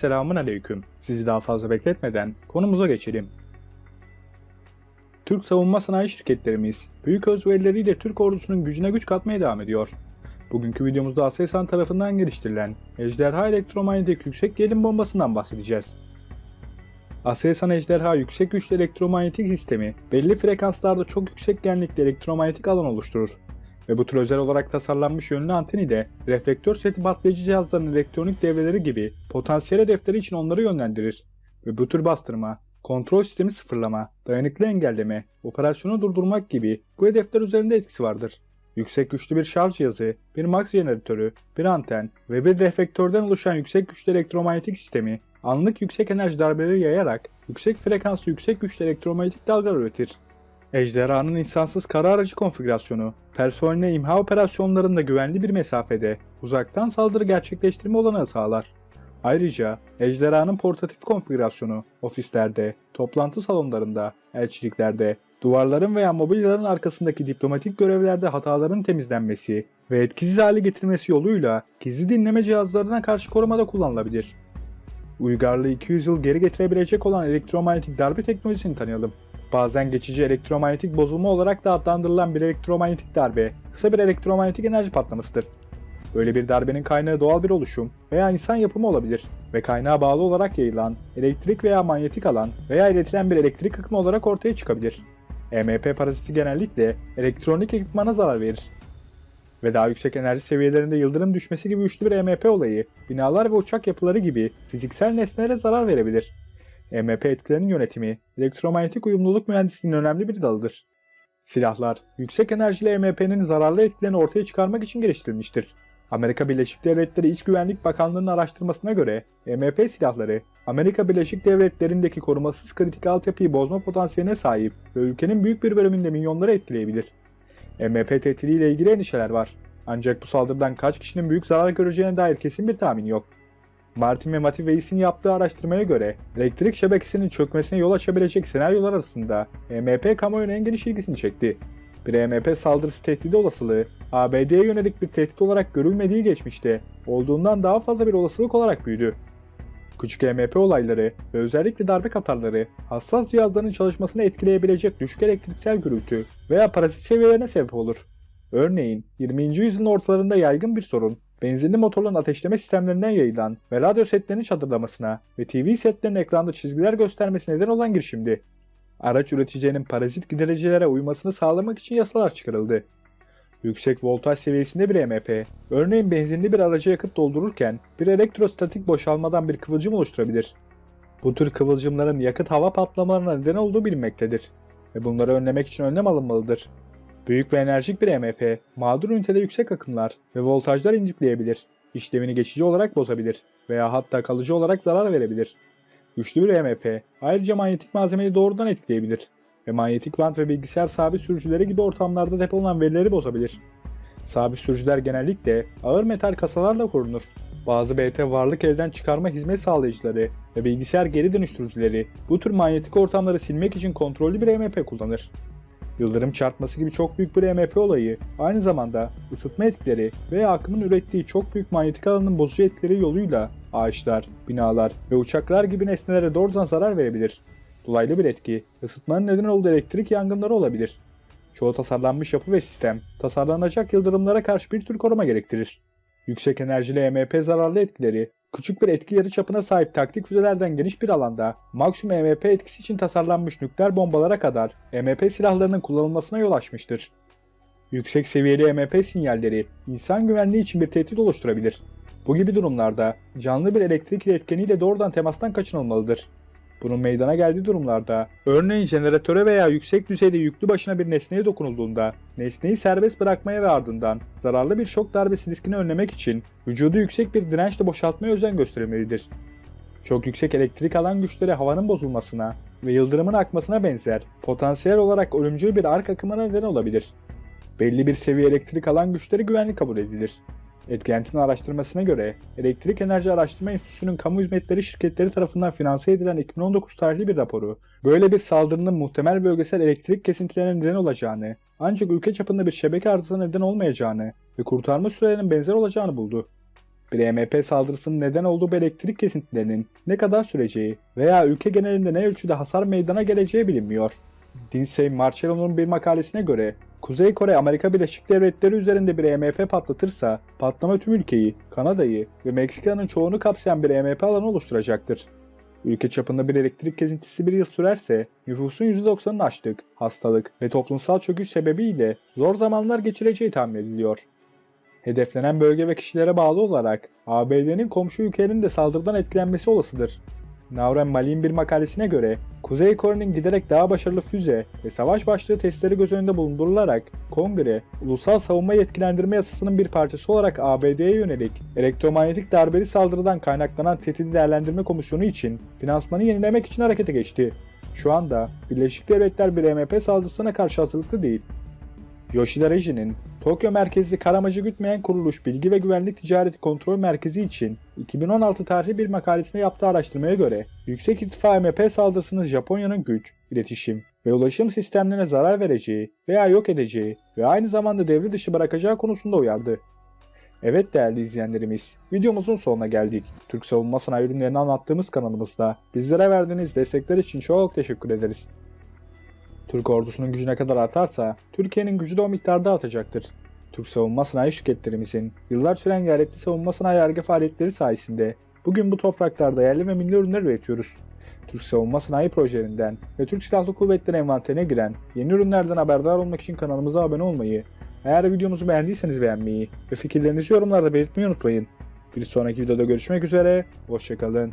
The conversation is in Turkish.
Selamun aleyküm. Sizi daha fazla bekletmeden konumuza geçelim. Türk savunma sanayi şirketlerimiz büyük özverileriyle Türk ordusunun gücüne güç katmaya devam ediyor. Bugünkü videomuzda Aselsan tarafından geliştirilen Ejderha elektromanyetik yüksek gerilim bombasından bahsedeceğiz. Aselsan Ejderha yüksek güçlü elektromanyetik sistemi belli frekanslarda çok yüksek genlikli elektromanyetik alan oluşturur ve bu tür özel olarak tasarlanmış yönlü anten ile reflektör seti patlayıcı cihazların elektronik devreleri gibi potansiyel hedefleri için onları yönlendirir. Ve bu tür bastırma, kontrol sistemi sıfırlama, dayanıklı engelleme, operasyonu durdurmak gibi bu hedefler üzerinde etkisi vardır. Yüksek güçlü bir şarj cihazı, bir max jeneratörü, bir anten ve bir reflektörden oluşan yüksek güçlü elektromanyetik sistemi anlık yüksek enerji darbeleri yayarak yüksek frekanslı yüksek güçlü elektromanyetik dalgalar üretir. Ejderhanın insansız kara aracı konfigürasyonu, personeline imha operasyonlarında güvenli bir mesafede uzaktan saldırı gerçekleştirme olanağı sağlar. Ayrıca ejderhanın portatif konfigürasyonu ofislerde, toplantı salonlarında, elçiliklerde, duvarların veya mobilyaların arkasındaki diplomatik görevlerde hataların temizlenmesi ve etkisiz hale getirilmesi yoluyla gizli dinleme cihazlarına karşı korumada kullanılabilir. Uygarlığı 200 yıl geri getirebilecek olan elektromanyetik darbe teknolojisini tanıyalım. Bazen geçici elektromanyetik bozulma olarak da adlandırılan bir elektromanyetik darbe, kısa bir elektromanyetik enerji patlamasıdır. Böyle bir darbenin kaynağı doğal bir oluşum veya insan yapımı olabilir ve kaynağa bağlı olarak yayılan elektrik veya manyetik alan veya iletilen bir elektrik akımı olarak ortaya çıkabilir. EMP paraziti genellikle elektronik ekipmana zarar verir. Ve daha yüksek enerji seviyelerinde yıldırım düşmesi gibi güçlü bir EMP olayı, binalar ve uçak yapıları gibi fiziksel nesnelere zarar verebilir. EMP etkilerinin yönetimi, elektromanyetik uyumluluk mühendisliğinin önemli bir dalıdır. Silahlar, yüksek enerjili EMP'nin zararlı etkilerini ortaya çıkarmak için geliştirilmiştir. Amerika Birleşik Devletleri İç Güvenlik Bakanlığı'nın araştırmasına göre EMP silahları, Amerika Birleşik Devletleri'ndeki korumasız kritik altyapıyı bozma potansiyeline sahip ve ülkenin büyük bir bölümünde milyonları etkileyebilir. EMP tehdidiyle ilgili endişeler var. Ancak bu saldırıdan kaç kişinin büyük zarar göreceğine dair kesin bir tahmin yok. Martin ve Mati Weiss'in yaptığı araştırmaya göre elektrik şebekesinin çökmesine yol açabilecek senaryolar arasında EMP kamuoyunun en geniş ilgisini çekti. Bir EMP saldırısı tehdidi olasılığı ABD'ye yönelik bir tehdit olarak görülmediği geçmişte olduğundan daha fazla bir olasılık olarak büyüdü. Küçük EMP olayları ve özellikle darbe katarları hassas cihazların çalışmasını etkileyebilecek düşük elektriksel gürültü veya parazit seviyelerine sebep olur. Örneğin 20. yüzyılın ortalarında yaygın bir sorun benzinli motorların ateşleme sistemlerinden yayılan ve radyo setlerinin çadırdamasına ve TV setlerinin ekranda çizgiler göstermesi neden olan girişimdi. Araç üreticilerinin parazit gidericilere uymasını sağlamak için yasalar çıkarıldı. Yüksek voltaj seviyesinde bir EMP, örneğin benzinli bir araca yakıt doldururken bir elektrostatik boşalmadan bir kıvılcım oluşturabilir. Bu tür kıvılcımların yakıt hava patlamalarına neden olduğu bilinmektedir ve bunları önlemek için önlem alınmalıdır. Büyük ve enerjik bir EMP, mağdur ünitede yüksek akımlar ve voltajlar indikleyebilir, işlevini geçici olarak bozabilir veya hatta kalıcı olarak zarar verebilir. Güçlü bir EMP, ayrıca manyetik malzemeyi doğrudan etkileyebilir ve manyetik bant ve bilgisayar sabit sürücüleri gibi ortamlarda depolanan verileri bozabilir. Sabit sürücüler genellikle ağır metal kasalarla korunur. Bazı BT varlık elden çıkarma hizmet sağlayıcıları ve bilgisayar geri dönüştürücüleri bu tür manyetik ortamları silmek için kontrollü bir EMP kullanır. Yıldırım çarpması gibi çok büyük bir EMP olayı aynı zamanda ısıtma etkileri veya akımın ürettiği çok büyük manyetik alanın bozucu etkileri yoluyla ağaçlar, binalar ve uçaklar gibi nesnelere doğrudan zarar verebilir. Dolaylı bir etki, ısıtmanın neden olduğu elektrik yangınları olabilir. Çoğu tasarlanmış yapı ve sistem, tasarlanacak yıldırımlara karşı bir tür koruma gerektirir. Yüksek enerjili EMP zararlı etkileri, küçük bir etki yarıçapına sahip taktik füzelerden geniş bir alanda maksimum EMP etkisi için tasarlanmış nükleer bombalara kadar EMP silahlarının kullanılmasına yol açmıştır. Yüksek seviyeli EMP sinyalleri insan güvenliği için bir tehdit oluşturabilir. Bu gibi durumlarda canlı bir elektrik iletkeniyle doğrudan temastan kaçınılmalıdır. Bunun meydana geldiği durumlarda, örneğin jeneratöre veya yüksek düzeyde yüklü başına bir nesneye dokunulduğunda, nesneyi serbest bırakmaya ve ardından zararlı bir şok darbesi riskini önlemek için vücudu yüksek bir dirençle boşaltmaya özen gösterilmelidir. Çok yüksek elektrik alan güçleri havanın bozulmasına ve yıldırımın akmasına benzer potansiyel olarak ölümcül bir ark akımına neden olabilir. Belli bir seviye elektrik alan güçleri güvenli kabul edilir. Etkenti'nin araştırmasına göre Elektrik Enerji Araştırma Enstitüsü'nün kamu hizmetleri şirketleri tarafından finanse edilen 2019 tarihli bir raporu, böyle bir saldırının muhtemel bölgesel elektrik kesintilerine neden olacağını, ancak ülke çapında bir şebeke arızasına neden olmayacağını ve kurtarma sürelerinin benzer olacağını buldu. Bir EMP saldırısının neden olduğu bu elektrik kesintilerinin ne kadar süreceği veya ülke genelinde ne ölçüde hasar meydana geleceği bilinmiyor. Dinsey Marcello'nun bir makalesine göre Kuzey Kore Amerika Birleşik Devletleri üzerinde bir EMP patlatırsa patlama tüm ülkeyi, Kanada'yı ve Meksika'nın çoğunu kapsayan bir EMP alanı oluşturacaktır. Ülke çapında bir elektrik kesintisi bir yıl sürerse nüfusun %90'ını açlık, hastalık ve toplumsal çöküş sebebiyle zor zamanlar geçireceği tahmin ediliyor. Hedeflenen bölge ve kişilere bağlı olarak ABD'nin komşu ülkelerin de saldırıdan etkilenmesi olasıdır. Nauren Mali'nin bir makalesine göre Kuzey Kore'nin giderek daha başarılı füze ve savaş başlığı testleri göz önünde bulundurularak Kongre, Ulusal Savunma Yetkilendirme Yasası'nın bir parçası olarak ABD'ye yönelik elektromanyetik darbeli saldırıdan kaynaklanan tehdit değerlendirme komisyonu için finansmanı yenilemek için harekete geçti. Şu anda Birleşik Devletler bir EMP saldırısına karşı hazırlıklı değil. Yoshida Reji'nin Tokyo merkezli karamacı gütmeyen kuruluş Bilgi ve Güvenlik Ticareti Kontrol Merkezi için 2016 tarihli bir makalesinde yaptığı araştırmaya göre yüksek irtifa MP saldırısının Japonya'nın güç, iletişim ve ulaşım sistemlerine zarar vereceği veya yok edeceği ve aynı zamanda devre dışı bırakacağı konusunda uyardı. Evet değerli izleyenlerimiz, videomuzun sonuna geldik. Türk savunma sanayi ürünlerini anlattığımız kanalımızda bizlere verdiğiniz destekler için çok teşekkür ederiz. Türk ordusunun gücü ne kadar artarsa Türkiye'nin gücü de o miktarda artacaktır. Türk savunma sanayi şirketlerimizin yıllar süren gayretli savunma sanayi arge faaliyetleri sayesinde bugün bu topraklarda yerli ve milli ürünler üretiyoruz. Türk savunma sanayi projelerinden ve Türk Silahlı Kuvvetleri envanterine giren yeni ürünlerden haberdar olmak için kanalımıza abone olmayı, eğer videomuzu beğendiyseniz beğenmeyi ve fikirlerinizi yorumlarda belirtmeyi unutmayın. Bir sonraki videoda görüşmek üzere, hoşçakalın.